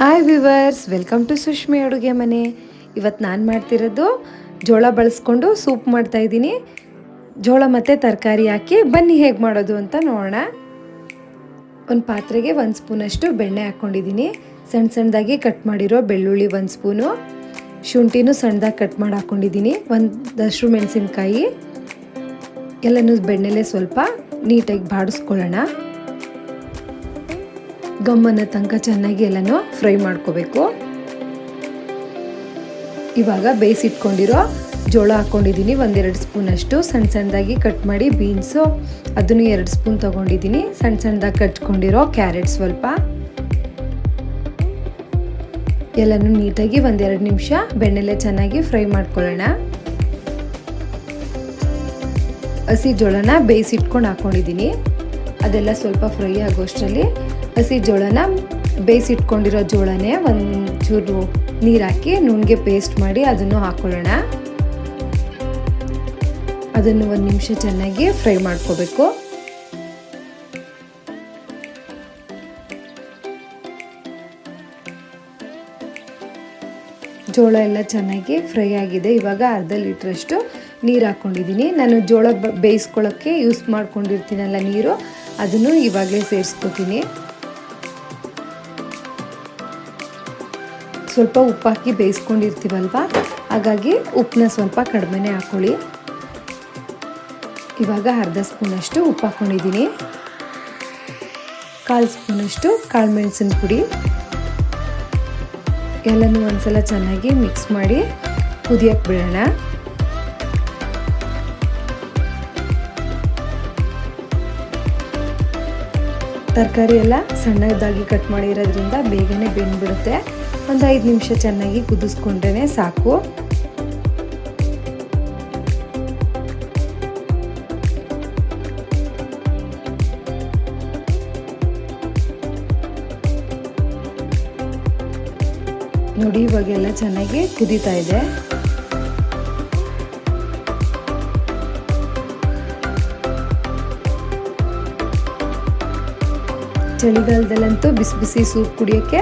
Hi viewers welcome to Sushmi ಅಡುಗೆ ಮನೆ ಇವತ್ತು ನಾನು ಮಾಡ್ತಿರೋದು ಜೋಳ ಬಳಸ್ಕೊಂಡು ಸೂಪ್ ಮಾಡ್ತಾ ಇದ್ದೀನಿ. ಜೋಳ ಮತ್ತು ತರಕಾರಿ ಹಾಕಿ ಬನ್ನಿ ಹೇಗೆ ಮಾಡೋದು ಅಂತ ನೋಡೋಣ. ಒಂದು ಪಾತ್ರೆಗೆ ಒಂದು ಸ್ಪೂನಷ್ಟು ಬೆಣ್ಣೆ ಹಾಕ್ಕೊಂಡಿದ್ದೀನಿ ಸಣ್ಣ ಸಣ್ಣದಾಗಿ ಕಟ್ ಮಾಡಿರೋ ಬೆಳ್ಳುಳ್ಳಿ ಒಂದು ಸ್ಪೂನು. ಶುಂಠಿನೂ ಸಣ್ಣದಾಗಿ ಕಟ್ ಮಾಡಿ ಹಾಕ್ಕೊಂಡಿದ್ದೀನಿ ಒಂದಷ್ಟು ಮೆಣಸಿನ್ಕಾಯಿ. ಎಲ್ಲನೂ ಬೆಣ್ಣೆಲೆ ಸ್ವಲ್ಪ ನೀಟಾಗಿ ಬಾಡಿಸ್ಕೊಳ್ಳೋಣ. ಗಮ್ಮನ ತನಕ ಚೆನ್ನಾಗಿ ಎಲ್ಲನೂ ಫ್ರೈ ಮಾಡ್ಕೋಬೇಕು. ಇವಾಗ ಬೇಯಿಸಿಟ್ಕೊಂಡಿರೋ ಜೋಳ ಹಾಕ್ಕೊಂಡಿದ್ದೀನಿ, ಒಂದೆರಡು ಸ್ಪೂನ್ ಅಷ್ಟು ಸಣ್ಣ ಸಣ್ಣದಾಗಿ ಕಟ್ ಮಾಡಿ ಬೀನ್ಸು, ಅದನ್ನು ಎರಡು ಸ್ಪೂನ್ ತೊಗೊಂಡಿದ್ದೀನಿ. ಸಣ್ಣ ಸಣ್ಣದಾಗಿ ಕಟ್ಕೊಂಡಿರೋ ಕ್ಯಾರೆಟ್ ಸ್ವಲ್ಪ. ಎಲ್ಲನೂ ನೀಟಾಗಿ ಒಂದೆರಡು ನಿಮಿಷ ಬೆಣ್ಣೆಲೆ ಚೆನ್ನಾಗಿ ಫ್ರೈ ಮಾಡ್ಕೊಳ್ಳೋಣ. ಹಸಿ ಜೋಳನ ಬೇಯಿಸಿಟ್ಕೊಂಡು ಹಾಕ್ಕೊಂಡಿದ್ದೀನಿ ಅದೆಲ್ಲ ಸ್ವಲ್ಪ ಫ್ರೈ ಆಗೋಷ್ಟರಲ್ಲಿ ಹಸಿ ಜೋಳನ ಬೇಯಿಸಿಟ್ಕೊಂಡಿರೋ ಜೋಳನೇ ಒಂಚೂರು ನೀರು ಹಾಕಿ ನುಣ್ಣಗೆ ಪೇಸ್ಟ್ ಮಾಡಿ ಅದನ್ನು ಹಾಕ್ಕೊಳ್ಳೋಣ ಅದನ್ನು ಒಂದು ನಿಮಿಷ ಚೆನ್ನಾಗಿ ಫ್ರೈ ಮಾಡ್ಕೋಬೇಕು. ಜೋಳ ಎಲ್ಲ ಚೆನ್ನಾಗಿ ಫ್ರೈ ಆಗಿದೆ. ಇವಾಗ ಅರ್ಧ ಲೀಟ್ರಷ್ಟು ನೀರು ಹಾಕ್ಕೊಂಡಿದ್ದೀನಿ ನಾನು ಜೋಳ ಬೇಯಿಸ್ಕೊಳ್ಳೋಕ್ಕೆ ಯೂಸ್ ಮಾಡ್ಕೊಂಡಿರ್ತೀನಲ್ಲ ನೀರು, ಅದನ್ನು ಇವಾಗಲೇ ಸೇರಿಸ್ಕೊತೀನಿ. ಸ್ವಲ್ಪ ಉಪ್ಪು ಹಾಕಿ ಬೇಯಿಸ್ಕೊಂಡಿರ್ತೀವಲ್ವ? ಹಾಗಾಗಿ ಉಪ್ಪನ್ನ ಸ್ವಲ್ಪ ಕಡಿಮೆನೇ ಹಾಕ್ಕೊಳ್ಳಿ ಇವಾಗ ಅರ್ಧ ಸ್ಪೂನಷ್ಟು ಉಪ್ಪು ಹಾಕ್ಕೊಂಡಿದ್ದೀನಿ ಕಾಲು ಸ್ಪೂನಷ್ಟು ಕಾಳು ಮೆಣಸಿನ ಪುಡಿ. ಎಲ್ಲನೂ ಒಂದ್ಸಲ ಚೆನ್ನಾಗಿ ಮಿಕ್ಸ್ ಮಾಡಿ ಕುದಿಯಕ್ಕೆ ಬಿಡೋಣ. ತರಕಾರಿ ಎಲ್ಲ ಸಣ್ಣದಾಗಿ ಕಟ್ ಮಾಡಿರೋದ್ರಿಂದ ಬೇಗನೆ ಬೆಂದ್ಬಿಡುತ್ತೆ. ಒಂದು ಐದು ನಿಮಿಷ ಚೆನ್ನಾಗಿ ಕುದಿಸ್ಕೊಂಡ್ರೆ ಸಾಕು. ನೋಡಿ ಇವಾಗೆಲ್ಲ ಚೆನ್ನಾಗಿ ಕುದೀತಾ ಇದೆ. ಚಳಿಗಾಲದಲ್ಲಂತೂ ಬಿಸಿ ಬಿಸಿ ಸೂಪ್ ಕುಡಿಯೋಕ್ಕೆ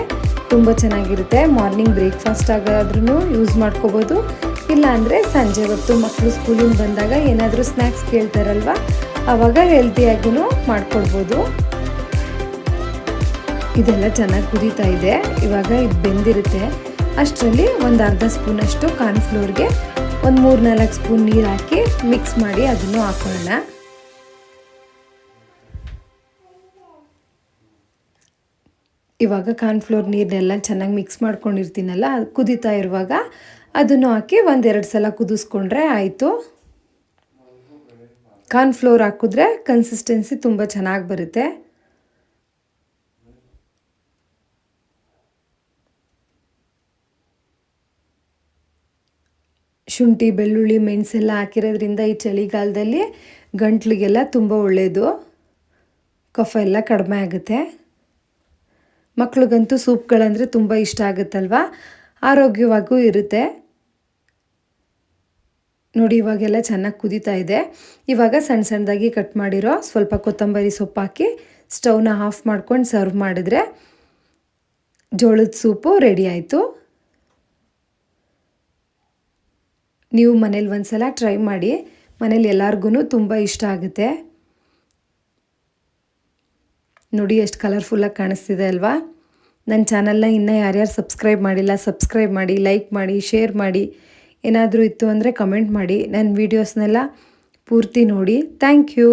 ತುಂಬ ಚೆನ್ನಾಗಿರುತ್ತೆ. ಮಾರ್ನಿಂಗ್ ಬ್ರೇಕ್ಫಾಸ್ಟ್ ಆಗಾದ್ರೂ ಯೂಸ್ ಮಾಡ್ಕೋಬೋದು. ಇಲ್ಲ ಅಂದರೆ ಸಂಜೆ ಹೊತ್ತು ಮಕ್ಕಳು ಸ್ಕೂಲಿಂದ ಬಂದಾಗ ಏನಾದರೂ ಸ್ನ್ಯಾಕ್ಸ್ ಕೇಳ್ತಾರಲ್ವ? ಆವಾಗ ಹೆಲ್ತಿಯಾಗಿಯೂ ಮಾಡ್ಕೊಡ್ಬೋದು. ಇದೆಲ್ಲ ಚೆನ್ನಾಗಿ ಕುದೀತಾ ಇದೆ. ಇವಾಗ ಇದು ಬೆಂದಿರುತ್ತೆ. ಅಷ್ಟರಲ್ಲಿ ಒಂದು ಅರ್ಧ ಸ್ಪೂನಷ್ಟು ಕಾರ್ನ್ಫ್ಲೋರ್ಗೆ ಒಂದು ಮೂರು ನಾಲ್ಕು ಸ್ಪೂನ್ ನೀರು ಹಾಕಿ ಮಿಕ್ಸ್ ಮಾಡಿ ಅದನ್ನು ಹಾಕೊಳ್ಳೋಣ. ಇವಾಗ ಕಾರ್ನ್ಫ್ಲೋರ್ ನೀರನ್ನೆಲ್ಲ ಚೆನ್ನಾಗಿ ಮಿಕ್ಸ್ ಮಾಡ್ಕೊಂಡಿರ್ತೀನಲ್ಲ ಕುದೀತಾ ಇರುವಾಗ ಅದನ್ನು ಹಾಕಿ ಒಂದೆರಡು ಸಲ ಕುದಿಸ್ಕೊಂಡ್ರೆ ಆಯಿತು. ಕಾರ್ನ್ಫ್ಲೋರ್ ಹಾಕಿದ್ರೆ ಕನ್ಸಿಸ್ಟೆನ್ಸಿ ತುಂಬ ಚೆನ್ನಾಗಿ ಬರುತ್ತೆ. ಶುಂಠಿ, ಬೆಳ್ಳುಳ್ಳಿ, ಮೆಣಸೆಲ್ಲ ಹಾಕಿರೋದ್ರಿಂದ ಈ ಚಳಿಗಾಲದಲ್ಲಿ ಗಂಟ್ಲಿಗೆಲ್ಲ ತುಂಬ ಒಳ್ಳೆಯದು ಕಫ ಎಲ್ಲ ಕಡಿಮೆ ಆಗುತ್ತೆ. ಮಕ್ಳಿಗಂತೂ ಸೂಪ್ಗಳಂದರೆ ತುಂಬ ಇಷ್ಟ ಆಗುತ್ತಲ್ವ? ಆರೋಗ್ಯವಾಗೂ ಇರುತ್ತೆ. ನೋಡಿ, ಇವಾಗೆಲ್ಲ ಚೆನ್ನಾಗಿ ಕುದೀತಾ ಇದೆ. ಇವಾಗ ಸಣ್ಣ ಸಣ್ಣದಾಗಿ ಕಟ್ ಮಾಡಿರೋ ಸ್ವಲ್ಪ ಕೊತ್ತಂಬರಿ ಸೊಪ್ಪು ಹಾಕಿ ಸ್ಟವ್ನ ಆಫ್ ಮಾಡ್ಕೊಂಡು ಸರ್ವ್ ಮಾಡಿದ್ರೆ ಜೋಳದ ಸೂಪು ರೆಡಿ ಆಯಿತು. ನೀವು ಮನೇಲಿ ಒಂದು ಸಲ ಟ್ರೈ ಮಾಡಿ. ಮನೇಲಿ ಎಲ್ಲರಿಗೂ ತುಂಬ ಇಷ್ಟ ಆಗುತ್ತೆ. ನೋಡಿ ಎಷ್ಟು ಕಲರ್ಫುಲ್ಲಾಗಿ ಕಾಣಿಸ್ತಿದೆ ಅಲ್ವಾ? ನನ್ನ ಚಾನಲ್ನ ಇನ್ನೂ ಯಾರ್ಯಾರು ಸಬ್ಸ್ಕ್ರೈಬ್ ಮಾಡಿಲ್ಲ ಸಬ್ಸ್ಕ್ರೈಬ್ ಮಾಡಿ ಲೈಕ್ ಮಾಡಿ ಶೇರ್ ಮಾಡಿ, ಏನಾದರೂ ಇತ್ತು ಅಂದರೆ ಕಮೆಂಟ್ ಮಾಡಿ. ನನ್ನ ವೀಡಿಯೋಸ್ನೆಲ್ಲ ಪೂರ್ತಿ ನೋಡಿ. Thank you